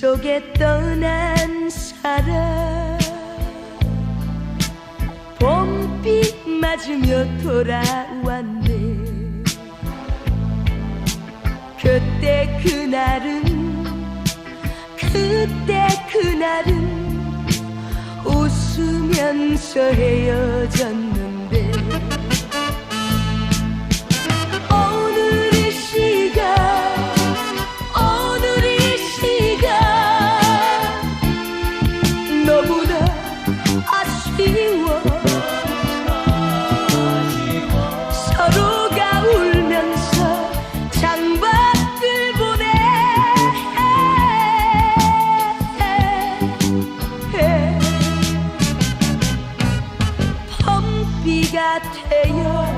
속에 떠난 사람 봄비 맞으며 돌아왔네. 그때 그날은 그때 그날은 웃으면서 헤어졌네 got gat해요